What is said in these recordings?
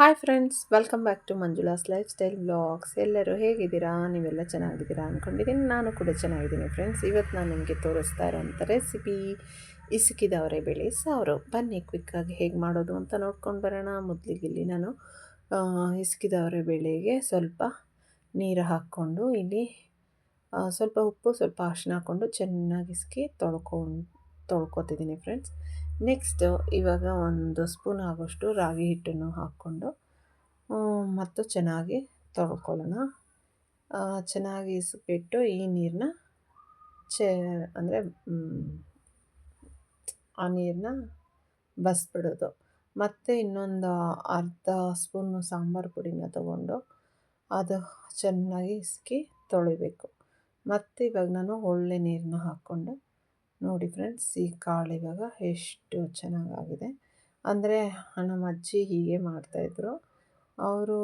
Hi friends welcome back to Manjula's lifestyle blogs ಎಲ್ಲರೂ ಹೇಗಿದ್ದೀರಾ? ನೀವೆಲ್ಲ ಚೆನ್ನಾಗಿದ್ದೀರಾ ಅಂದ್ಕೊಂಡಿದ್ದೀನಿ ನಾನು ಕೂಡ ಚೆನ್ನಾಗಿದ್ದೀನಿ ಫ್ರೆಂಡ್ಸ್ ಇವತ್ತು ನಾನು ನಿಮಗೆ ತೋರಿಸ್ತಾ ಇರೋಂಥ ರೆಸಿಪಿ ಇಸುಕಿದವರೆ ಬೆಳೆ ಸಾರು. ಬನ್ನಿ ಕ್ವಿಕ್ಕಾಗಿ ಹೇಗೆ ಮಾಡೋದು ಅಂತ ನೋಡ್ಕೊಂಡು ಬರೋಣ. ಮೊದಲಿಗೆ ಇಲ್ಲಿ ನಾನು ಇಸುಕಿದವರೆ ಬೆಳೆಗೆ ಸ್ವಲ್ಪ ನೀರು ಹಾಕ್ಕೊಂಡು ಇಲ್ಲಿ ಸ್ವಲ್ಪ ಉಪ್ಪು, ಸ್ವಲ್ಪ ಅರಿಶಿನ ಹಾಕ್ಕೊಂಡು ಚೆನ್ನಾಗಿ ಇಸ್ಕಿ ತೊಳ್ಕೊಂಡು ತೊಳ್ಕೊತಿದ್ದೀನಿ ಫ್ರೆಂಡ್ಸ್ ನೆಕ್ಸ್ಟು ಇವಾಗ ಒಂದು ಸ್ಪೂನ್ ಆಗೋಷ್ಟು ರಾಗಿ ಹಿಟ್ಟನ್ನು ಹಾಕ್ಕೊಂಡು ಮತ್ತು ಚೆನ್ನಾಗಿ ತೊಳ್ಕೊಳ್ಳೋಣ. ಚೆನ್ನಾಗಿ ಇಸ್ಬಿಟ್ಟು ಈ ನೀರನ್ನ ಚೆ, ಅಂದರೆ ಆ ನೀರನ್ನ ಬಸ್ಬಿಡೋದು. ಮತ್ತು ಇನ್ನೊಂದು ಅರ್ಧ ಸ್ಪೂನು ಸಾಂಬಾರು ಪುಡಿನ ತಗೊಂಡು ಅದು ಚೆನ್ನಾಗಿ ಇಸ್ಕಿ ತೊಳಿಬೇಕು. ಮತ್ತು ಇವಾಗ ನಾನು ಒಳ್ಳೆ ನೀರನ್ನ ಹಾಕ್ಕೊಂಡು ನೋಡಿ ಫ್ರೆಂಡ್ಸ್, ಈ ಕಾಳು ಇವಾಗ ಎಷ್ಟು ಚೆನ್ನಾಗಾಗಿದೆ. ಅಂದರೆ ನಮ್ಮ ಅಜ್ಜಿ ಹೀಗೆ ಮಾಡ್ತಾಯಿದ್ರು ಅವರು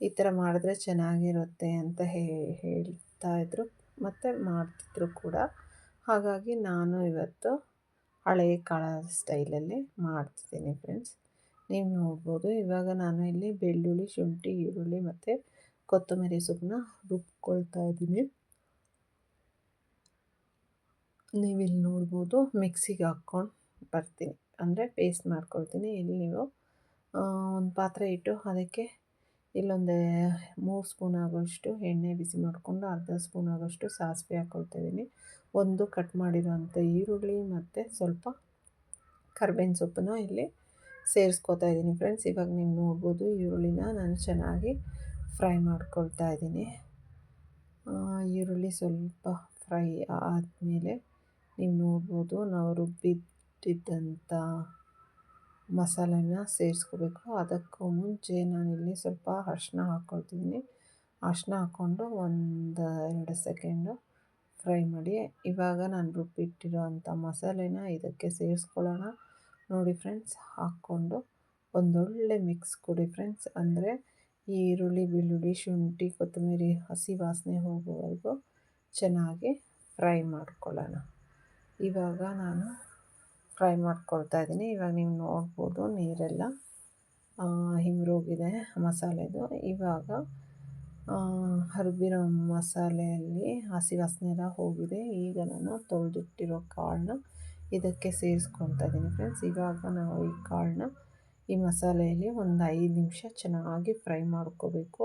ಈ ಥರ ಮಾಡಿದ್ರೆ ಚೆನ್ನಾಗಿರುತ್ತೆ ಅಂತ ಹೇಳ್ತಾಯಿದ್ರು ಮತ್ತು ಮಾಡ್ತಿದ್ರು ಕೂಡ. ಹಾಗಾಗಿ ನಾನು ಇವತ್ತು ಹಳೆಯ ಕಾಳ ಸ್ಟೈಲಲ್ಲಿ ಮಾಡ್ತಿದ್ದೀನಿ ಫ್ರೆಂಡ್ಸ್. ನೀವು ನೋಡ್ಬೋದು, ಇವಾಗ ನಾನು ಇಲ್ಲಿ ಬೆಳ್ಳುಳ್ಳಿ, ಶುಂಠಿ, ಈರುಳ್ಳಿ ಮತ್ತು ಕೊತ್ತಂಬರಿ ಸೊಪ್ಪನ್ನ ರುಬ್ಕೊಳ್ತಾ ಇದ್ದೀನಿ. ನೀವಿಲ್ಲಿ ನೋಡ್ಬೋದು, ಮಿಕ್ಸಿಗೆ ಹಾಕ್ಕೊಂಡು ಬರ್ತೀನಿ. ಅಂದರೆ ಪೇಸ್ಟ್ ಮಾಡ್ಕೊಳ್ತೀನಿ ಇಲ್ಲಿ ನೀವು. ಒಂದು ಪಾತ್ರೆ ಇಟ್ಟು ಅದಕ್ಕೆ ಇಲ್ಲೊಂದು ಮೂರು ಸ್ಪೂನ್ ಆಗೋಷ್ಟು ಎಣ್ಣೆ ಬಿಸಿ ಮಾಡಿಕೊಂಡು ಅರ್ಧ ಸ್ಪೂನ್ ಆಗೋಷ್ಟು ಸಾಸಿವೆ ಹಾಕ್ಕೊಳ್ತಿದ್ದೀನಿ ಒಂದು ಕಟ್ ಮಾಡಿರೋಂಥ ಈರುಳ್ಳಿ ಮತ್ತು ಸ್ವಲ್ಪ ಕರ್ಬೇವಿನ ಸೊಪ್ಪನ್ನ ಇಲ್ಲಿ ಸೇರಿಸ್ಕೊತಾ ಇದ್ದೀನಿ ಫ್ರೆಂಡ್ಸ್ ಇವಾಗ ನೀವು ನೋಡ್ಬೋದು ಈರುಳ್ಳಿನ ನಾನು ಚೆನ್ನಾಗಿ ಫ್ರೈ ಮಾಡ್ಕೊಳ್ತಾ ಇದ್ದೀನಿ. ಈರುಳ್ಳಿ ಸ್ವಲ್ಪ ಫ್ರೈ ಆದಮೇಲೆ ನೀವು ನೋಡ್ಬೋದು ನಾವು ರುಬ್ಬಿಟ್ಟಿದ್ದಂಥ ಮಸಾಲೆನ ಸೇರಿಸ್ಕೋಬೇಕು. ಅದಕ್ಕೂ ಮುಂಚೆ ನಾನಿಲ್ಲಿ ಸ್ವಲ್ಪ ಅರ್ಶಿನ ಹಾಕ್ಕೊಳ್ತಿದ್ದೀನಿ ಅರ್ಶಿನ ಹಾಕ್ಕೊಂಡು ಒಂದು ಎರಡು ಸೆಕೆಂಡು ಫ್ರೈ ಮಾಡಿ. ಇವಾಗ ನಾನು ರುಬ್ಬಿಟ್ಟಿರೋ ಅಂಥ ಮಸಾಲೆನ ಇದಕ್ಕೆ ಸೇರಿಸ್ಕೊಳ್ಳೋಣ. ನೋಡಿ ಫ್ರೆಂಡ್ಸ್ ಹಾಕ್ಕೊಂಡು ಒಂದೊಳ್ಳೆ ಮಿಕ್ಸ್ ಕೊಡಿ ಫ್ರೆಂಡ್ಸ್ ಅಂದರೆ ಈರುಳ್ಳಿ, ಬೆಳ್ಳುಳ್ಳಿ, ಶುಂಠಿ, ಕೊತ್ತಂಬರಿ, ಹಸಿ ವಾಸನೆ ಹೋಗುವವರೆಗೂ ಚೆನ್ನಾಗಿ ಫ್ರೈ ಮಾಡ್ಕೊಳ್ಳೋಣ. ಇವಾಗ ನಾನು ಫ್ರೈ ಮಾಡ್ಕೊಳ್ತಾ ಇದ್ದೀನಿ. ಇವಾಗ ನೀವು ನೋಡ್ಬೋದು ನೀರೆಲ್ಲ. ಹಿಮ್ರೋಗಿದೆ ಮಸಾಲೆದು. ಇವಾಗ ಹರಿಬಿರೋ ಮಸಾಲೆಯಲ್ಲಿ ಹಸಿ ವಾಸನೆ ಹೋಗಿದೆ. ಈಗ ನಾನು ತೊಳೆದಿಟ್ಟಿರೋ ಕಾಳನ್ನ ಇದಕ್ಕೆ ಸೇರಿಸ್ಕೊತಾ ಇದ್ದೀನಿ ಫ್ರೆಂಡ್ಸ್ ಇವಾಗ ನಾವು ಈ ಕಾಳನ್ನ ಈ ಮಸಾಲೆಯಲ್ಲಿ ಒಂದು ಐದು ನಿಮಿಷ ಚೆನ್ನಾಗಿ ಫ್ರೈ ಮಾಡ್ಕೋಬೇಕು.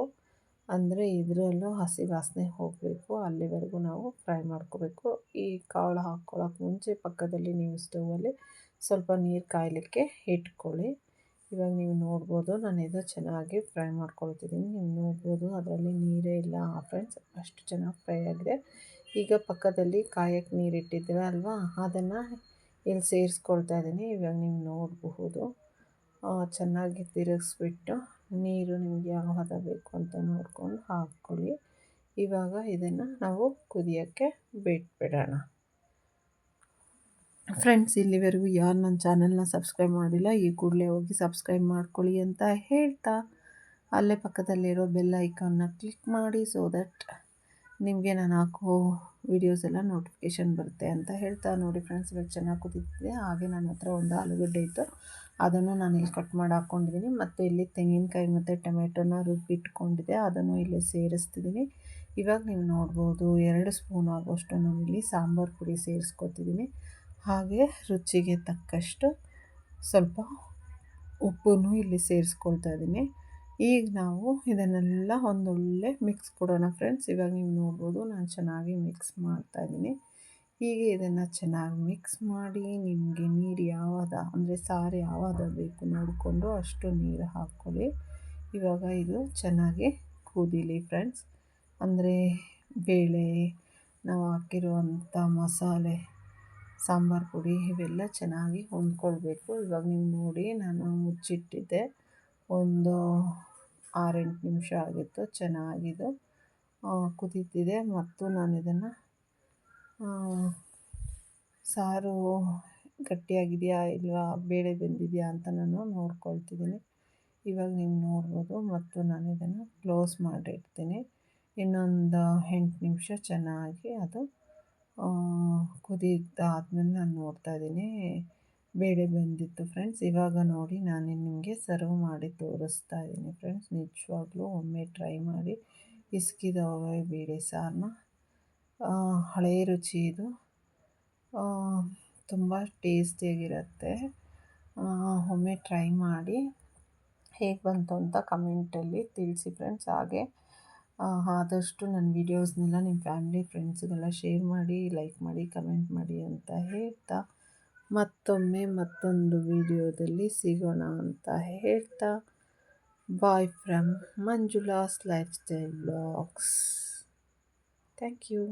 ಅಂದರೆ ಇದರಲ್ಲೂ ಹಸಿ ವಾಸನೆ ಹೋಗಬೇಕು, ಅಲ್ಲಿವರೆಗೂ ನಾವು ಫ್ರೈ ಮಾಡ್ಕೋಬೇಕು. ಈ ಕಾಳು ಹಾಕ್ಕೊಳ್ಳೋಕೆ ಮುಂಚೆ ಪಕ್ಕದಲ್ಲಿ ನೀವು ಸ್ಟೌವಲ್ಲಿ ಸ್ವಲ್ಪ ನೀರು ಕಾಯಲಿಕ್ಕೆ ಇಟ್ಕೊಳ್ಳಿ. ಇವಾಗ ನೀವು ನೋಡ್ಬೋದು ನಾನು ಇದು ಚೆನ್ನಾಗಿ ಫ್ರೈ ಮಾಡ್ಕೊಳ್ತಿದ್ದೀನಿ. ನೀವು ನೋಡ್ಬೋದು ಅದರಲ್ಲಿ ನೀರೇ ಇಲ್ಲ ಫ್ರೆಂಡ್ಸ್ ಅಷ್ಟು ಚೆನ್ನಾಗಿ ಫ್ರೈ ಆಗಿದೆ. ಈಗ ಪಕ್ಕದಲ್ಲಿ ಕಾಯಕ್ಕೆ ನೀರು ಅಲ್ವಾ? ಅದನ್ನು ಇಲ್ಲಿ ಸೇರಿಸ್ಕೊಳ್ತಾ ಇದ್ದೀನಿ. ಇವಾಗ ನೀವು ನೋಡಬಹುದು. ಚೆನ್ನಾಗಿ ತಿರುಗಿಸ್ಬಿಟ್ಟು ನೀರು ನಿಮಗೆ ಯಾವ ಹದ ಬೇಕು ಅಂತ ನೋಡ್ಕೊಂಡು ಹಾಕ್ಕೊಳ್ಳಿ. ಇವಾಗ ಇದನ್ನು ನಾವು ಕುದಿಯೋಕ್ಕೆ ಬಿಟ್ಬಿಡೋಣ. ಫ್ರೆಂಡ್ಸ್ ಇಲ್ಲಿವರೆಗೂ ಯಾರು ನನ್ನ ಚಾನಲ್ನ ಸಬ್ಸ್ಕ್ರೈಬ್ ಮಾಡಿಲ್ಲ, ಈ ಕೂಡಲೇ ಹೋಗಿ ಸಬ್ಸ್ಕ್ರೈಬ್ ಮಾಡ್ಕೊಳ್ಳಿ ಅಂತ ಹೇಳ್ತಾ, ಅಲ್ಲೇ ಪಕ್ಕದಲ್ಲಿರೋ ಬೆಲ್ ಐಕಾನ್ನ ಕ್ಲಿಕ್ ಮಾಡಿ ಸೊ ದಟ್ ನಿಮಗೆ ನಾನು ಹಾಕೋ ವೀಡಿಯೋಸ್ ಎಲ್ಲ ನೋಟಿಫಿಕೇಷನ್ ಬರುತ್ತೆ ಅಂತ ಹೇಳ್ತಾ ನೋಡಿ ಫ್ರೆಂಡ್ಸ್ ಇವಾಗ ಚೆನ್ನಾಗಿ ಕುದಿತಿದೆ. ಹಾಗೆ ನನ್ನ ಹತ್ರ ಒಂದು ಆಲೂಗಡ್ಡೆ ಇತ್ತು. ಅದನ್ನು ನಾನು ಇಲ್ಲಿ ಕಟ್ ಮಾಡಿ ಹಾಕ್ಕೊಂಡಿದ್ದೀನಿ ಮತ್ತು ಇಲ್ಲಿ ತೆಂಗಿನಕಾಯಿ ಮತ್ತು ಟೊಮೆಟೊನ ರುಬ್ಬಿಟ್ಕೊಂಡಿದೆ ಅದನ್ನು ಇಲ್ಲಿ ಸೇರಿಸ್ತಿದ್ದೀನಿ ಇವಾಗ ನೀವು ನೋಡ್ಬೋದು ಎರಡು ಸ್ಪೂನ್ ಆಗೋಷ್ಟು ನಾನು ಇಲ್ಲಿ ಸಾಂಬಾರು ಪುಡಿ ಸೇರಿಸ್ಕೊತಿದ್ದೀನಿ ಹಾಗೆ ರುಚಿಗೆ ತಕ್ಕಷ್ಟು ಸ್ವಲ್ಪ ಉಪ್ಪನ್ನು ಇಲ್ಲಿ ಸೇರಿಸ್ಕೊಳ್ತಾ ಇದ್ದೀನಿ ಈಗ ನಾವು ಇದನ್ನೆಲ್ಲ ಒಂದೊಳ್ಳೆ ಮಿಕ್ಸ್ ಕೊಡೋಣ ಫ್ರೆಂಡ್ಸ್ ಇವಾಗ ನೀವು ನೋಡ್ಬೋದು ನಾನು ಚೆನ್ನಾಗಿ ಮಿಕ್ಸ್ ಮಾಡ್ತಾಯಿದ್ದೀನಿ ಹೀಗೆ ಇದನ್ನು ಚೆನ್ನಾಗಿ ಮಿಕ್ಸ್ ಮಾಡಿ ನಿಮಗೆ ನೀರು ಯಾವಾಗ ಅಂದರೆ ಸಾರು ಯಾವಾಗ ಬೇಕು ನೋಡಿಕೊಂಡು ಅಷ್ಟು ನೀರು ಹಾಕ್ಕೊಳ್ಳಿ ಇವಾಗ ಇದು ಚೆನ್ನಾಗಿ ಕೂದಿಲಿ ಫ್ರೆಂಡ್ಸ್ ಅಂದರೆ ಬೇಳೆ, ನಾವು ಹಾಕಿರುವಂಥ ಮಸಾಲೆ, ಸಾಂಬಾರು ಪುಡಿ ಇವೆಲ್ಲ ಚೆನ್ನಾಗಿ ಹೊಂದ್ಕೊಳ್ಬೇಕು. ಇವಾಗ ನೀವು ನೋಡಿ ನಾನು ಮುಚ್ಚಿಟ್ಟಿದ್ದೆ. ಒಂದು ಆರೆಂಟು ನಿಮಿಷ ಆಗಿತ್ತು, ಚೆನ್ನಾಗಿದು. ಕುದೀತಿದೆ ಮತ್ತು ನಾನು ಇದನ್ನು ಸಾರು ಗಟ್ಟಿಯಾಗಿದೆಯಾ ಇಲ್ವಾ, ಬೇಳೆ ಬೆಂದಿದೆಯಾ ಅಂತ ನಾನು ನೋಡ್ಕೊಳ್ತಿದ್ದೀನಿ. ಇವಾಗ ನೀವು ನೋಡ್ಬೋದು ಮತ್ತು ನಾನು ಇದನ್ನು ಕ್ಲೋಸ್ ಮಾಡಿರ್ತೀನಿ ಇನ್ನೊಂದು ಎಂಟು ನಿಮಿಷ ಚೆನ್ನಾಗಿ ಅದು ಕುದೀತಾದ್ಮೇಲೆ ನಾನು ನೋಡ್ತಾಯಿದ್ದೀನಿ ಬೇಳೆ ಬಂದಿತ್ತು ಫ್ರೆಂಡ್ಸ್ ಇವಾಗ ನೋಡಿ ನಾನು ನಿಮಗೆ ಸರ್ವ್ ಮಾಡಿ ತೋರಿಸ್ತಾ ಇದ್ದೀನಿ ಫ್ರೆಂಡ್ಸ್ ನಿಜವಾಗ್ಲೂ ಒಮ್ಮೆ ಟ್ರೈ ಮಾಡಿ ಇಸ್ಕಿದವೆ ಬೇಳೆ ಸಾರನ್ನ ಹಳೆಯ ರುಚಿ ಇದು. ತುಂಬ ಟೇಸ್ಟಿಯಾಗಿರುತ್ತೆ ಒಮ್ಮೆ ಟ್ರೈ ಮಾಡಿ ಹೇಗೆ ಬಂತು ಅಂತ ಕಮೆಂಟಲ್ಲಿ ತಿಳಿಸಿ ಫ್ರೆಂಡ್ಸ್ ಹಾಗೆ ಆದಷ್ಟು ನನ್ನ ವೀಡಿಯೋಸ್ನೆಲ್ಲ ನಿಮ್ಮ ಫ್ಯಾಮಿಲಿ ಫ್ರೆಂಡ್ಸ್ಗೆಲ್ಲ ಶೇರ್ ಮಾಡಿ ಲೈಕ್ ಮಾಡಿ ಕಮೆಂಟ್ ಮಾಡಿ ಅಂತ ಹೇಳ್ತಾ ಮತ್ತೊಮ್ಮೆ ಮತ್ತೊಂದು ವಿಡಿಯೋದಲ್ಲಿ ಸಿಗೋಣ ಅಂತ ಹೇಳ್ತಾ bye from Manjula's lifestyle blogs thank you